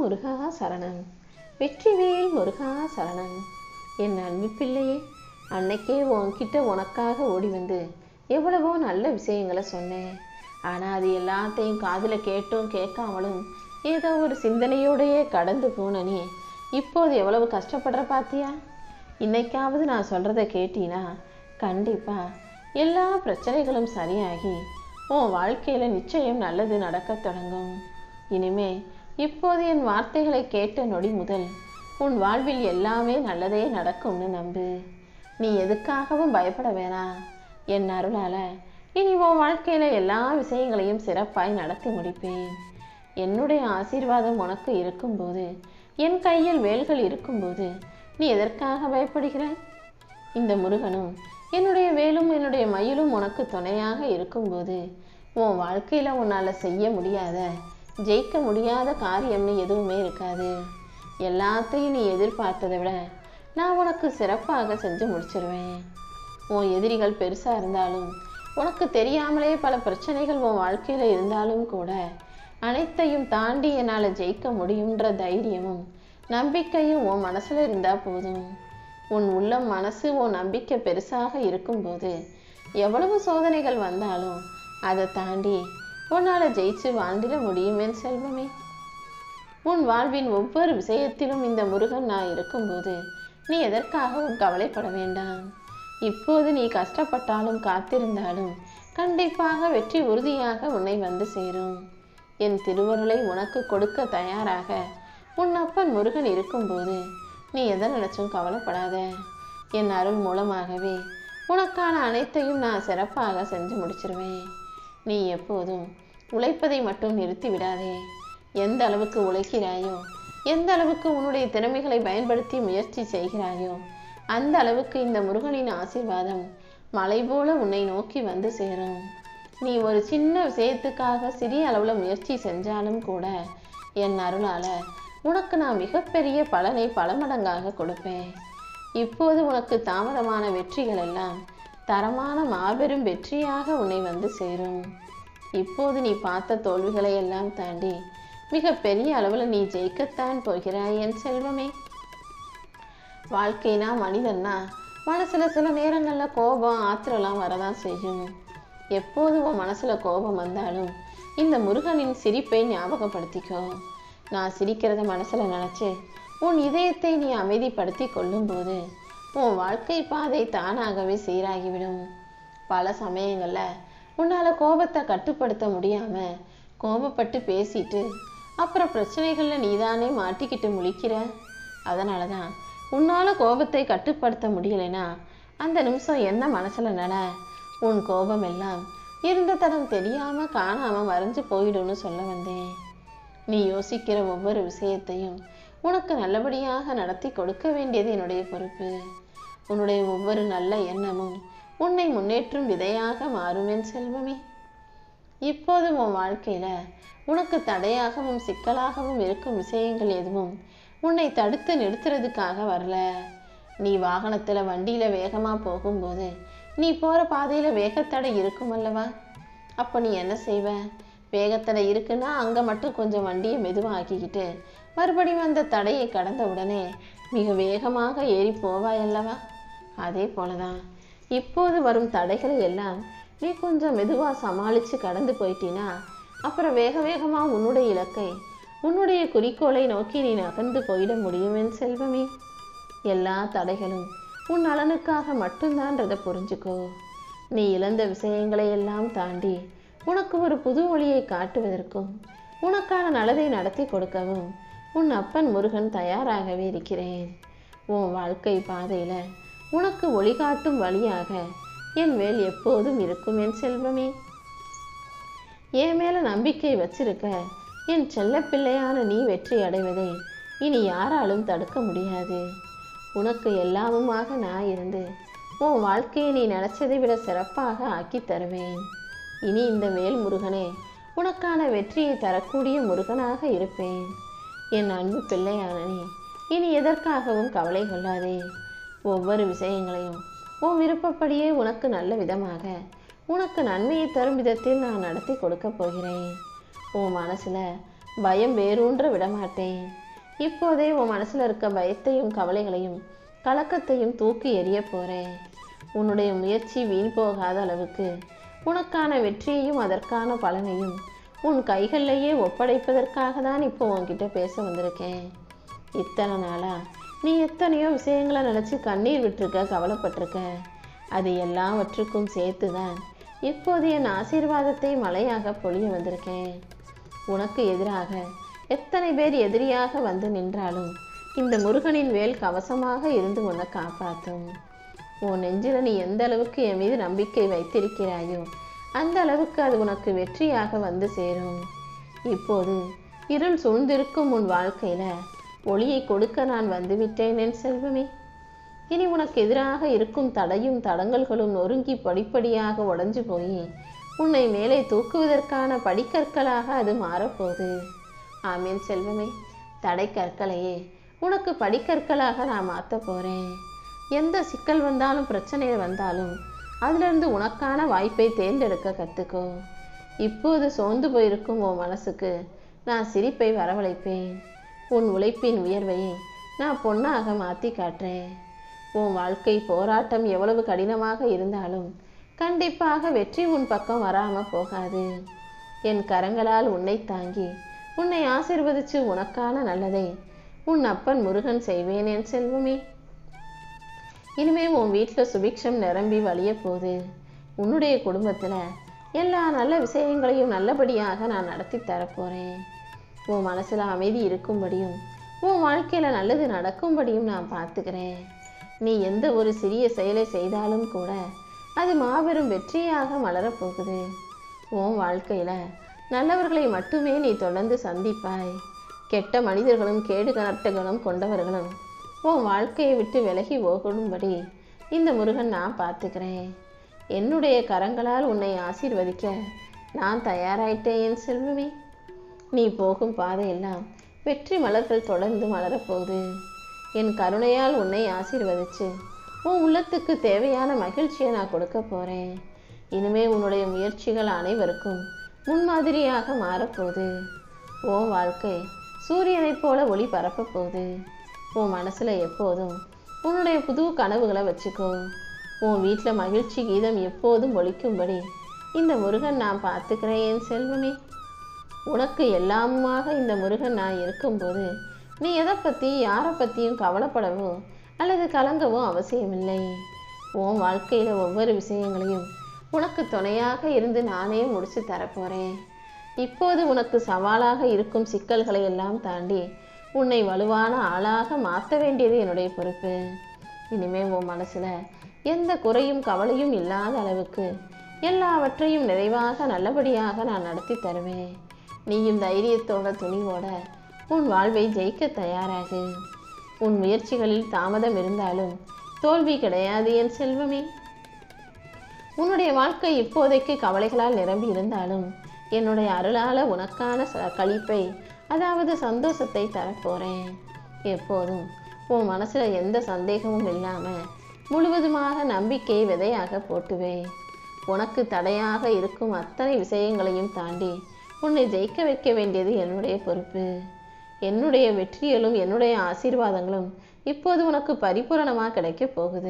முருகா சரணன் வெற்றிவேல் முருகா சரணன் என் அன்பு பிள்ளையே அன்னைக்கே உன்கிட்ட உனக்காக ஓடி வந்து எவ்வளவோ நல்ல விஷயங்களை சொன்னேன். ஆனால் அது எல்லாத்தையும் காதில் கேட்டும் கேட்காமலும் ஏதோ ஒரு சிந்தனையோடையே கடந்து போன நீ இப்போது எவ்வளவு கஷ்டப்படுற பாத்தியா? இன்னைக்காவது நான் சொல்கிறத கேட்டினா கண்டிப்பாக எல்லா பிரச்சனைகளும் சரியாகி உன் வாழ்க்கையில் நிச்சயம் நல்லது நடக்கத் தொடங்கும். இனிமே இப்போது என் வார்த்தைகளை கேட்ட நொடி முதல் உன் வாழ்வில் எல்லாமே நல்லதே நடக்கும்னு நம்பு. நீ எதுக்காகவும் பயப்பட வேணாம் என் அருளால இனி உன் வாழ்க்கையில் எல்லா விஷயங்களையும் சிறப்பாய் நடத்தி முடிப்பேன். என்னுடைய ஆசீர்வாதம் உனக்கு இருக்கும்போது என் கையில் வேல்கள் இருக்கும்போது நீ எதற்காக பயப்படுகிறாய்? இந்த முருகனும் என்னுடைய வேலும் என்னுடைய மயிலும் உனக்கு துணையாக இருக்கும்போது உன் வாழ்க்கையில் உன்னால் செய்ய முடியாத ஜெயிக்க முடியாத காரியம்னு எதுவுமே இருக்காது. எல்லாத்தையும் நீ எதிர்பார்த்ததை விட நான் உனக்கு சிறப்பாக செஞ்சு முடிச்சிருவேன். உன் எதிரிகள் பெருசாக இருந்தாலும் உனக்கு தெரியாமலே பல பிரச்சனைகள் உன் வாழ்க்கையில் இருந்தாலும் கூட அனைத்தையும் தாண்டி என்னால் ஜெயிக்க முடியுன்ற தைரியமும் நம்பிக்கையும் உன் மனசில் இருந்தால் போதும். உன் உள்ளம் மனசு உன் நம்பிக்கை பெருசாக இருக்கும்போது எவ்வளவு சோதனைகள் வந்தாலும் அதை தாண்டி உன்னால் ஜெயிச்சு வாழ்ந்திட முடியுமே செல்வமே. உன் வாழ்வின் ஒவ்வொரு விஷயத்திலும் இந்த முருகன் நான் இருக்கும்போது நீ எதற்காகவும் கவலைப்பட வேண்டாம். இப்போது நீ கஷ்டப்பட்டாலும் காத்திருந்தாலும் கண்டிப்பாக வெற்றி உறுதியாக உன்னை வந்து சேரும். என் திருவருளை உனக்கு கொடுக்க தயாராக உன் அப்பன் முருகன் இருக்கும்போது நீ எதை நினைச்சும் கவலைப்படாத. என் அருள் மூலமாகவே உனக்கான அனைத்தையும் நான் சிறப்பாக செஞ்சு முடிச்சிருவேன். நீ எப்போதும் உழைப்பதை மட்டும் நிறுத்தி விடாதே எந்த அளவுக்கு உழைக்கிறாயோ எந்த அளவுக்கு உன்னுடைய திறமைகளை பயன்படுத்தி முயற்சி செய்கிறாயோ அந்த அளவுக்கு இந்த முருகனின் ஆசீர்வாதம் மலை போல உன்னை நோக்கி வந்து சேரும். நீ ஒரு சின்ன விஷயத்துக்காக சிறிய அளவில் முயற்சி செஞ்சாலும் கூட என் அருளால உனக்கு நான் மிகப்பெரிய பலனை பல மடங்காக கொடுப்பேன். இப்போது உனக்கு தாமதமான வெற்றிகள் எல்லாம் தரமான மாபெரும் வெற்றியாக உன்னை வந்து சேரும். இப்போது நீ பார்த்த தோல்விகளை எல்லாம் தாண்டி மிக பெரிய அளவில் நீ ஜெயிக்கத்தான் போகிறாய் என் செல்வமே. வாழ்க்கைனா மனிதன்னா மனசுல சில நேரங்களில் கோபம் ஆத்திரம்லாம் வரதான் செய்யும். எப்போது உன் மனசுல கோபம் வந்தாலும் இந்த முருகனின் சிரிப்பை ஞாபகப்படுத்திக்கோ. நான் சிரிக்கிறத மனசுல நினைச்சு உன் இதயத்தை நீ அமைதிப்படுத்தி கொள்ளும்போது உன் வாழ்க்கை பாதை தானாகவே சீராகிவிடும். பல சமயங்களில் உன்னால் கோபத்தை கட்டுப்படுத்த முடியாமல் கோபப்பட்டு பேசிட்டு அப்புறம் பிரச்சனைகளில் நீதானே மாட்டிக்கிட்டு முழிக்கிற? அதனால தான் உன்னால் கோபத்தை கட்டுப்படுத்த முடியலைன்னா அந்த நிமிஷம் என்ன மனசில் நட உன் கோபம் எல்லாம் இருந்த தரம் தெரியாமல் காணாமல் மறைஞ்சு போயிடும்னு சொல்ல வந்தேன். நீ யோசிக்கிற ஒவ்வொரு விஷயத்தையும் உனக்கு நல்லபடியாக நடத்தி கொடுக்க வேண்டியது என்னுடைய பொறுப்பு. உன்னுடைய ஒவ்வொரு நல்ல எண்ணமும் உன்னை முன்னேற்றும் விதையாக மாறும் என் செல்வமே. இப்போது உன் வாழ்க்கையில உனக்கு தடையாகவும் சிக்கலாகவும் இருக்கும் விஷயங்கள் எதுவும் உன்னை தடுத்து நிறுத்துறதுக்காக வரல. நீ வாகனத்துல வண்டியில வேகமா போகும்போது நீ போற பாதையில வேகத்தடை இருக்கும் அல்லவா? அப்போ நீ என்ன செய்வ? வேகத்தடை இருக்குன்னா அங்க மட்டும் கொஞ்சம் வண்டியை மெதுவாக்கிக்கிட்டு மறுபடியும் அந்த தடையை கடந்த உடனே மிக வேகமாக ஏறி போவாய் அல்லவா? அதே போலதான். இப்போது வரும் தடைகளை எல்லாம் நீ கொஞ்சம் மெதுவாக சமாளித்து கடந்து போயிட்டினா அப்புறம் வேக வேகமாக உன்னுடைய இலக்கை உன்னுடைய குறிக்கோளை நோக்கி நீ நகர்ந்து போயிட முடியும் என் செல்வமே. எல்லா தடைகளும் உன் நலனுக்காக மட்டும்தான்றதை புரிஞ்சுக்கோ. நீ இழந்த விஷயங்களை எல்லாம் தாண்டி உனக்கு ஒரு புது வழியை காட்டுவதற்கும் உனக்கான நல்லதை நடத்தி கொடுக்கவும் உன் அப்பன் முருகன் தயாராகவே இருக்கிறேன். உன் வாழ்க்கை பாதையில் உனக்கு ஒளிகாட்டும் வழியாக என் வேல் எப்போதும் இருக்கும் என் செல்வமே. என் மேல நம்பிக்கை வச்சிருக்க என் செல்லப்பிள்ளையான நீ வெற்றி அடைவதை இனி யாராலும் தடுக்க முடியாது. உனக்கு எல்லாமுமாக நான் இருந்து உன் வாழ்க்கையை நீ நினைச்சதை விட சிறப்பாக ஆக்கி தருவேன். இனி இந்த வேல் முருகனே உனக்கான வெற்றியை தரக்கூடிய முருகனாக இருப்பேன். என் அன்பு பிள்ளையானனே இனி எதற்காகவும் கவலை கொள்ளாதே. ஒவ்வொரு விஷயங்களையும் உன் விருப்பப்படியே உனக்கு நல்ல விதமாக உனக்கு நன்மையை தரும் விதத்தில் நான் நடத்தி கொடுக்க போகிறேன். உன் மனசில் பயம் வேரூன்ற விடமாட்டேன். இப்போதே உன் மனசில் இருக்க பயத்தையும் கவலைகளையும் கலக்கத்தையும் தூக்கி எறிய போகிறேன் உன்னுடைய முயற்சி வீண் போகாத அளவுக்கு உனக்கான வெற்றியையும் அதற்கான பலனையும் உன் கைகளிலேயே ஒப்படைப்பதற்காக தான் இப்போ உன்கிட்ட பேச வந்திருக்கேன். இத்தனை நாளா நீ எத்தனையோ விஷயங்களை நினச்சி கண்ணீர் விட்டுருக்க கவலைப்பட்டிருக்க. அது எல்லாவற்றுக்கும் சேர்த்து தான் இப்போது என் ஆசீர்வாதத்தை மழையாக பொழிய வந்திருக்கேன். உனக்கு எதிராக எத்தனை பேர் எதிரியாக வந்து நின்றாலும் இந்த முருகனின் வேல் கவசமாக இருந்து உன்னை காப்பாற்றும். உன் நெஞ்சில் நீ எந்த அளவுக்கு என் மீது நம்பிக்கை வைத்திருக்கிறாயோ அந்த அளவுக்கு அது உனக்கு வெற்றியாக வந்து சேரும். இப்போது இருள் சூழ்ந்திருக்கும் உன் வாழ்க்கையில ஒளியை கொடுக்க நான் வந்துவிட்டேன் என் செல்வமே. இனி உனக்கு எதிராக இருக்கும் தடையும் தடங்கல்களும் நொறுங்கி படிப்படியாக உடஞ்சு போய் உன்னை மேலே தூக்குவதற்கான படிக்கற்களாக அது மாறப்போகுது. ஆமேன் செல்வமே. தடை கற்களையே உனக்கு படிக்கற்களாக நான் மாற்ற போறேன். எந்த சிக்கல் வந்தாலும் பிரச்சனை வந்தாலும் அதிலிருந்து உனக்கான வாய்ப்பை தேர்ந்தெடுக்க கற்றுக்கோ இப்போது சோர்ந்து போயிருக்கும் உன் மனசுக்கு நான் சிரிப்பை வரவழைப்பேன். உன் உழைப்பின் உயர்வையை நான் பொண்ணாக மாற்றி காட்டுறேன். உன் வாழ்க்கை போராட்டம் எவ்வளவு கடினமாக இருந்தாலும் கண்டிப்பாக வெற்றி உன் பக்கம் வராமல் போகாது. என் கரங்களால் உன்னை தாங்கி உன்னை ஆசிர்வதிச்சு உனக்கான நல்லதை உன் அப்பன் முருகன் செய்வேன் என் செல்வமே. இனிமே உன் வீட்டில் சுபிக்ஷம் நிரம்பி வழிய போகுது. உன்னுடைய குடும்பத்தில் எல்லா நல்ல விஷயங்களையும் நல்லபடியாக நான் நடத்தி தரப்போகிறேன் உன் மனசில் அமைதி இருக்கும்படியும் உன் வாழ்க்கையில் நல்லது நடக்கும்படியும் நான் பார்த்துக்கிறேன். நீ எந்த ஒரு சிறிய செயலை செய்தாலும் கூட அது மாபெரும் வெற்றியாக மலரப்போகுது உன் வாழ்க்கையில் நல்லவர்களை மட்டுமே நீ தொடர்ந்து சந்திப்பாய். கெட்ட மனிதர்களும் கேடு கனட்டகளும் கொண்டவர்களும் உன் வாழ்க்கையை விட்டு விலகி ஓகணும்படி இந்த முருகன் நான் பார்த்துக்கிறேன். என்னுடைய கரங்களால் உன்னை ஆசீர்வதிக்க நான் தயாராயிட்டேன் என் செல்வமே. நீ போகும் பாதையெல்லாம் வெற்றி மலர்கள் தொடர்ந்து மலரப்போகுது. என் கருணையால் உன்னை ஆசீர்வதிச்சு உன் உள்ளத்துக்கு தேவையான மகிழ்ச்சியை நான் கொடுக்க போகிறேன் இனிமே உன்னுடைய முயற்சிகள் அனைவருக்கும் முன்மாதிரியாக மாறப்போகுது. ஓ வாழ்க்கை சூரியனைப் போல ஒளி பரப்பப்போகுது உன் மனசில் எப்போதும் உன்னுடைய புது கனவுகளை வச்சுக்கோ. உன் வீட்டில் மகிழ்ச்சி கீதம் எப்போதும் ஒழிக்கும்படி இந்த முருகன் நான் பார்த்துக்கிறேன் என் செல்வமே. உனக்கு எல்லாமாக இந்த முருகன் நான் இருக்கும்போது நீ எதை பற்றி யாரை பற்றியும் கவலைப்படவும் அல்லது கலங்கவும் அவசியமில்லை. உன் வாழ்க்கையில் ஒவ்வொரு விஷயங்களையும் உனக்கு துணையாக இருந்து நானே முடிச்சு தரப்போகிறேன் இப்போது உனக்கு சவாலாக இருக்கும் சிக்கல்களை எல்லாம் தாண்டி உன்னை வலுவான ஆளாக மாற்ற வேண்டியது என்னுடைய பொறுப்பு. இனிமே உன் மனசில் எந்த குறையும் கவலையும் இல்லாத அளவுக்கு எல்லாவற்றையும் நிறைவாக நல்லபடியாக நான் நடத்தி தருவேன். நீயும் தைரியத்தோட துணிவோட உன் வாழ்வை ஜெயிக்க தயாராகு. உன் முயற்சிகளில் தாமதம் இருந்தாலும் தோல்வி கிடையாது என் செல்வமே. உன்னுடைய வாழ்க்கை இப்போதைக்கு கவலைகளால் நிரம்பி இருந்தாலும் என்னுடைய அருளால உனக்கான ச களிப்பை அதாவது சந்தோஷத்தை தரப்போகிறேன் எப்போதும் உன் மனசில் எந்த சந்தேகமும் இல்லாமல் முழுவதுமாக நம்பிக்கையை விதையாக போட்டுவே. உனக்கு தடையாக இருக்கும் அத்தனை விஷயங்களையும் தாண்டி உன்னை ஜெயிக்க வைக்க வேண்டியது என்னுடைய பொறுப்பு. என்னுடைய வெற்றிகளும் என்னுடைய ஆசீர்வாதங்களும் இப்போது உனக்கு பரிபூரணமாக கிடைக்க போகுது.